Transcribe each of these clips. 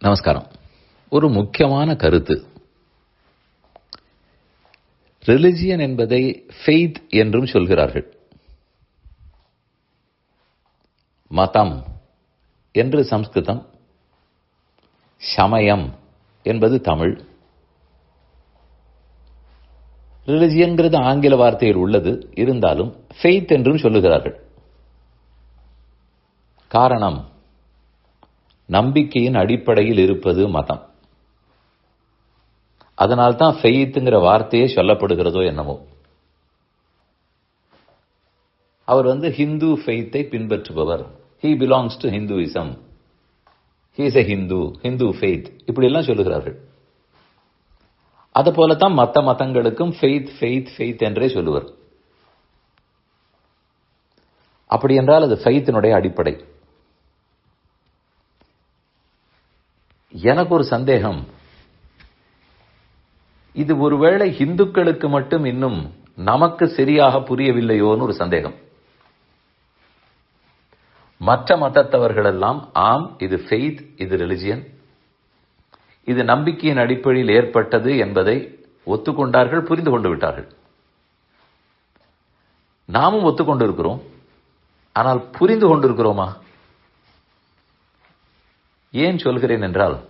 நமஸ்காரம். ஒரு முக்கியமான கருத்து. ரிலிஜியன் என்பதை ஃபெய்த் என்றும் சொல்கிறார்கள். மதம் என்று சம்ஸ்கிருதம். சமயம் என்பது தமிழ். ரிலிஜியன்கிறது ஆங்கில வார்த்தையில் உள்ளது. இருந்தாலும் ஃபெய்த் என்றும் சொல்லுகிறார்கள். காரணம் நம்பிக்கையின் அடிப்படையில் இருப்பது மதம். அதனால்தான் ஃபெய்த்துங்கிற வார்த்தையே சொல்லப்படுகிறதோ என்னமோ. அவர் வந்து ஹிந்து ஃபெய்த்தை பின்பற்றுபவர். He belongs to Hinduism he is a Hindu Hindu faith இப்படி எல்லாம் சொல்லுகிறார்கள். அது போலத்தான் மற்ற மதங்களுக்கும் ஃபெய்த் ஃபெய்த் ஃபெய்த் என்றே சொல்லுவர். அப்படி என்றால் அது ஃபெய்த்தினுடைய அடிப்படை. எனக்கு ஒரு சந்தேகம். இது ஒருவேளை இந்துக்களுக்கு மட்டும் இன்னும் நமக்கு சரியாக புரியவில்லையோன்னு ஒரு சந்தேகம். மற்ற மதத்தவர்கள் எல்லாம் ஆம் இது ஃபெய்த் இது ரிலிஜியன் இது நம்பிக்கையின் அடிப்படையில் ஏற்பட்டது என்பதை ஒத்துக்கொண்டார்கள் புரிந்து கொண்டு விட்டார்கள். நாமும் ஒத்துக்கொண்டு இருக்கிறோம் ஆனால் புரிந்து கொண்டிருக்கிறோமா? ஏன் சொல்கிறேன் என்றால்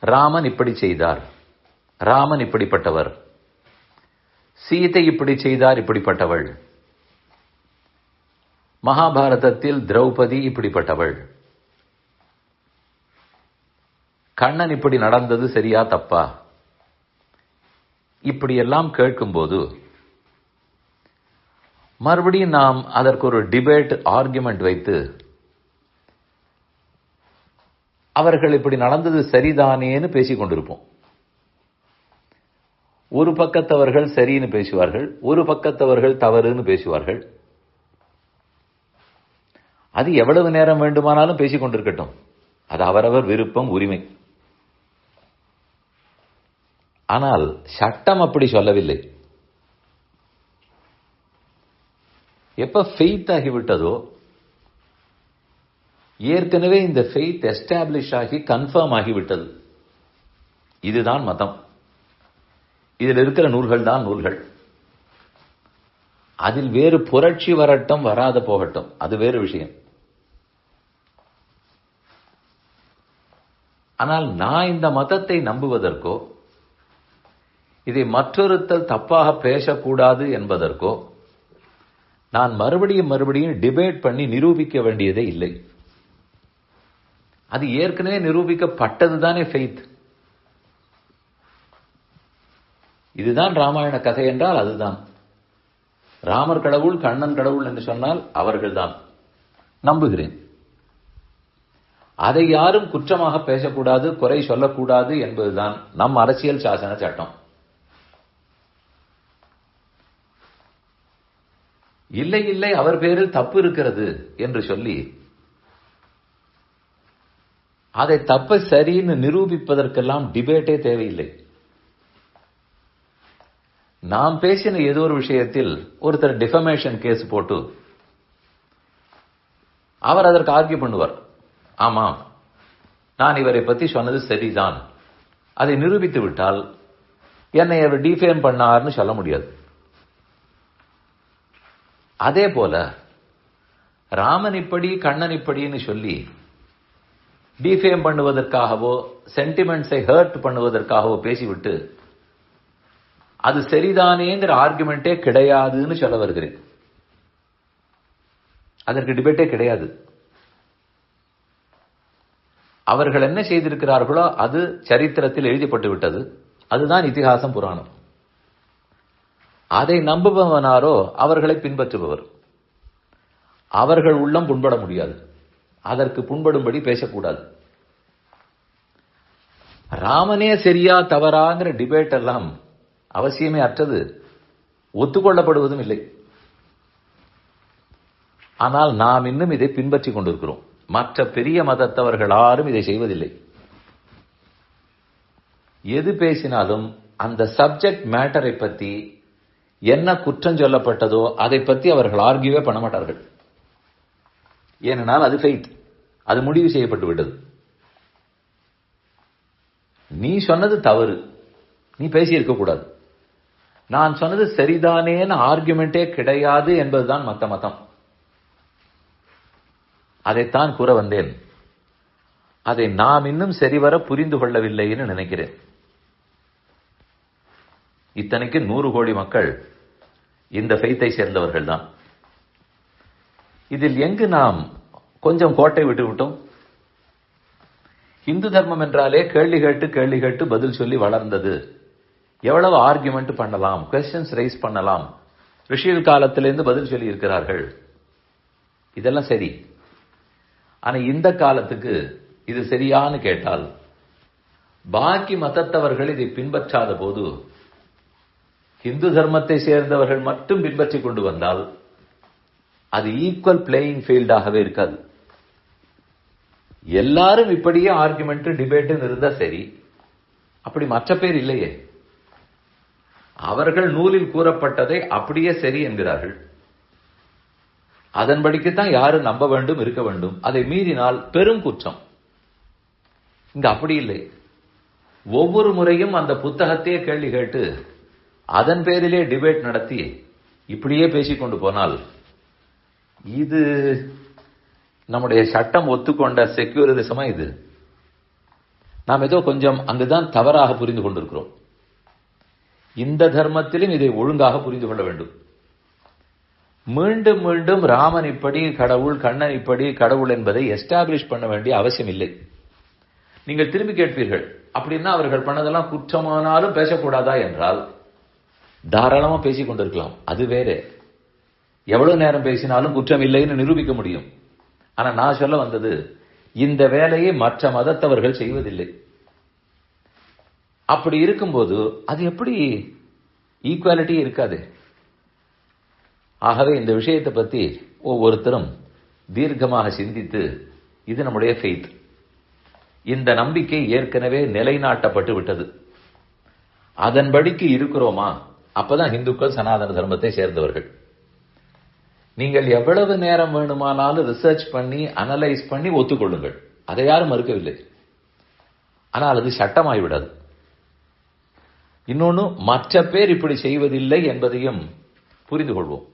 ராமன் இப்படி செய்தார். ராமன் இப்படிப்பட்டவர். சீதை இப்படி செய்தார் இப்படிப்பட்டவள். மகாபாரதத்தில் திரௌபதி இப்படிப்பட்டவள். கண்ணன் இப்படி நடந்தது சரியா தப்பா? இப்படியெல்லாம் கேட்கும்போது மறுபடியும் நாம் அதற்கு ஒரு டிபேட் ஆர்குமெண்ட் வைத்து அவர்கள் இப்படி நடந்தது சரிதானேன்னு பேசிக் கொண்டிருப்போம். ஒரு பக்கத்தவர்கள் சரின்னு பேசுவார்கள் ஒரு பக்கத்தவர்கள் தவறுன்னு பேசுவார்கள். அது எவ்வளவு நேரம் வேண்டுமானாலும் பேசிக் கொண்டிருக்கட்டும். அது அவரவர் விருப்பம் உரிமை. ஆனால் சட்டம் அப்படி சொல்லவில்லை. எப்போ ஃபெய்த் ஆகிவிட்டதோ ஏற்கனவே இந்த ஃபெய்த் எஸ்டாப்ளிஷ் ஆகி கன்ஃபார்ம் ஆகிவிட்டது இதுதான் மதம். இதில் இருக்கிற நூல்கள் தான் நூல்கள். அதில் வேறு புரட்சி வரட்டும் வராத போகட்டும். அது வேறு விஷயம். ஆனால் நான் இந்த மதத்தை நம்புவதற்கோ இதை மற்றொருத்தல் தப்பாக பேசக்கூடாது என்பதற்கோ நான் மறுபடியும் மறுபடியும் டிபேட் பண்ணி நிரூபிக்க வேண்டியதே இல்லை. அது ஏற்கனவே நிரூபிக்கப்பட்டது தானே ஃபெய்த் இதுதான் ராமாயண கதை என்றால் அதுதான். ராமர் கடவுள் கண்ணன் கடவுள் என்று சொன்னால் அவர்கள்தான். நம்புகிறேன். அதை யாரும் குற்றமாக பேசக்கூடாது குறை சொல்லக்கூடாது என்பதுதான் நம் அரசியல் சாசன சட்டம். இல்லை இல்லை அவர் பேரில் தப்பு இருக்கிறது என்று சொல்லி அதை தப்ப சரின்னு நிரூபிப்பதற்கெல்லாம் டிபேட்டே தேவையில்லை. நாம் பேசின ஏதோ ஒரு விஷயத்தில் ஒருத்தர் டிஃபமேஷன் கேஸ் போட்டு அவர் அதற்கு ஆர்கியூ பண்ணுவார். ஆமாம் நான் இவரை பத்தி சொன்னது சரிதான். அதை நிரூபித்து விட்டால் என்னை அவர் டிஃபேம் பண்ணார்னு சொல்ல முடியாது. அதே போல ராமன் இப்படி கண்ணன் இப்படின்னு சொல்லி டிஃபேம் பண்ணுவதற்காகவோ சென்டிமெண்ட்ஸை ஹர்ட் பண்ணுவதற்காகவோ பேசிவிட்டு அது சரிதானேங்கிற ஆர்குமெண்ட்டே கிடையாதுன்னு சொல்ல வருகிறேன். அதற்கு டிபேட்டே கிடையாது. அவர்கள் என்ன செய்திருக்கிறார்களோ அது சரித்திரத்தில் எழுதப்பட்டு விட்டது அதுதான் இதிகாசம் புராணம். அதை நம்புபவனாரோ அவர்களை பின்பற்றுபவர். அவர்கள் உள்ளம் புண்பட முடியாது. அதற்கு புண்படும்படி பேசக்கூடாது. ராமனே சரியா தவறாங்கிற டிபேட் எல்லாம் அவசியமே அற்றது. ஒத்துக்கொள்ளப்படுவதும் இல்லை. ஆனால் நாம் இன்னும் இதை பின்பற்றிக் கொண்டிருக்கிறோம். மற்ற பெரிய மதத்தவர்கள் யாரும் இதை செய்வதில்லை. எது பேசினாலும் அந்த சப்ஜெக்ட் மேட்டரை பத்தி என்ன குற்றம் சொல்லப்பட்டதோ அதை பத்தி அவர்கள் ஆர்கியூவே பண்ண மாட்டார்கள். ஏனென்றால் அது ஃபெய்த் அது முடிவு செய்யப்பட்டு விட்டது. நீ சொன்னது தவறு. நீ பேசி இருக்கக்கூடாது நான் சொன்னது சரிதானேன்னு ஆர்குமெண்டே கிடையாது என்பதுதான் மத்த மதம். அதைத்தான் கூற வந்தேன். அதை நாம் இன்னும் சரிவர புரிந்து கொள்ளவில்லைன்னு நினைக்கிறேன். இத்தனைக்கு நூறு கோடி மக்கள் இந்த ஃபெய்த்தை சேர்ந்தவர்கள் தான் இதில் எங்கு நாம் கொஞ்சம் கோட்டை விட்டு விட்டோம்? இந்து தர்மம் என்றாலே கேள்வி கேட்டு கேள்வி கேட்டு பதில் சொல்லி வளர்ந்தது. எவ்வளவு ஆர்கியூமெண்ட் பண்ணலாம்? கொஸ்டின்ஸ் ரைஸ் பண்ணலாம்? ரிஷியல் காலத்திலிருந்து பதில் சொல்லி இருக்கிறார்கள். இதெல்லாம் சரி. ஆனா இந்த காலத்துக்கு இது சரியான்னு கேட்டால் பாக்கி மதத்தவர்கள் இதை பின்பற்றாத போது ஹிந்து தர்மத்தை சேர்ந்தவர்கள் மட்டும் பின்பற்றி கொண்டு வந்தால் அது ஈக்குவல் பிளேயிங் ஃபீல்டாகவே இருக்காது. எல்லாரும் இப்படியே ஆர்குமெண்ட் டிபேட்டுன்னு இருந்தா சரி. அப்படி மற்ற பேர் இல்லையே. அவர்கள் நூலில் கூறப்பட்டதை அப்படியே சரி என்கிறார்கள். அதன்படிக்குத்தான் யாரும் நம்ப வேண்டும் இருக்க வேண்டும். அதை மீறினால் பெரும் குற்றம். இங்க அப்படி இல்லை. ஒவ்வொரு முறையும் அந்த புத்தகத்தையே கேள்வி கேட்டு அதன் பேரிலே டிபேட் நடத்தி இப்படியே பேசிக்கொண்டு போனால் இது நம்முடைய சட்டம் ஒத்துக்கொண்ட செக்யூரிசமா இது. நாம் ஏதோ கொஞ்சம் அங்குதான் தவறாக புரிந்து கொண்டிருக்கிறோம். இந்த தர்மத்திலும் இதை ஒழுங்காக புரிந்து கொள்ள வேண்டும். மீண்டும் மீண்டும் ராமன் இப்படி கடவுள் கண்ணன் இப்படி கடவுள் என்பதை எஸ்டாப்ளிஷ் பண்ண வேண்டிய அவசியம் இல்லை. நீங்கள் திரும்பி கேட்பீர்கள் அப்படின்னா அவர்கள் பண்ணதெல்லாம் குற்றமானாலும் பேசக்கூடாதா? என்றால் தாராளமா பேசிக் கொண்டிருக்கலாம். அது வேற. எவ்வளவு நேரம் பேசினாலும் குற்றம் இல்லைன்னு நிரூபிக்க முடியும். ஆனா நான் சொல்ல வந்தது இந்த வேலையை மற்ற மதத்தவர்கள் செய்வதில்லை. அப்படி இருக்கும்போது அது எப்படி ஈக்குவாலிட்டி இருக்காது? ஆகவே இந்த விஷயத்தை பத்தி ஒவ்வொருத்தரும் தீர்க்கமாக சிந்தித்து இது நம்முடைய ஃபெய்த் இந்த நம்பிக்கை ஏற்கனவே நிலைநாட்டப்பட்டு விட்டது. அதன்படிக்கு இருக்கிறோமா? அப்பதான் இந்துக்கள் சனாதன தர்மத்தை சேர்ந்தவர்கள். நீங்கள் எவ்வளவு நேரம் வேணுமானாலும் ரிசர்ச் பண்ணி அனலைஸ் பண்ணி ஒத்துக்கொள்ளுங்கள். அதை யாரும் மறுக்கவில்லை. ஆனால் அது சட்டமாகிவிடாது இன்னொன்னு மற்ற பேர் இப்படி செய்வதில்லை என்பதையும் புரிந்து கொள்வோம்.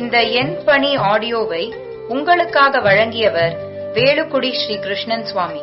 இந்த என் பணி ஆடியோவை உங்களுக்காக வழங்கியவர் வேலுக்குடி ஸ்ரீ கிருஷ்ணன் சுவாமி.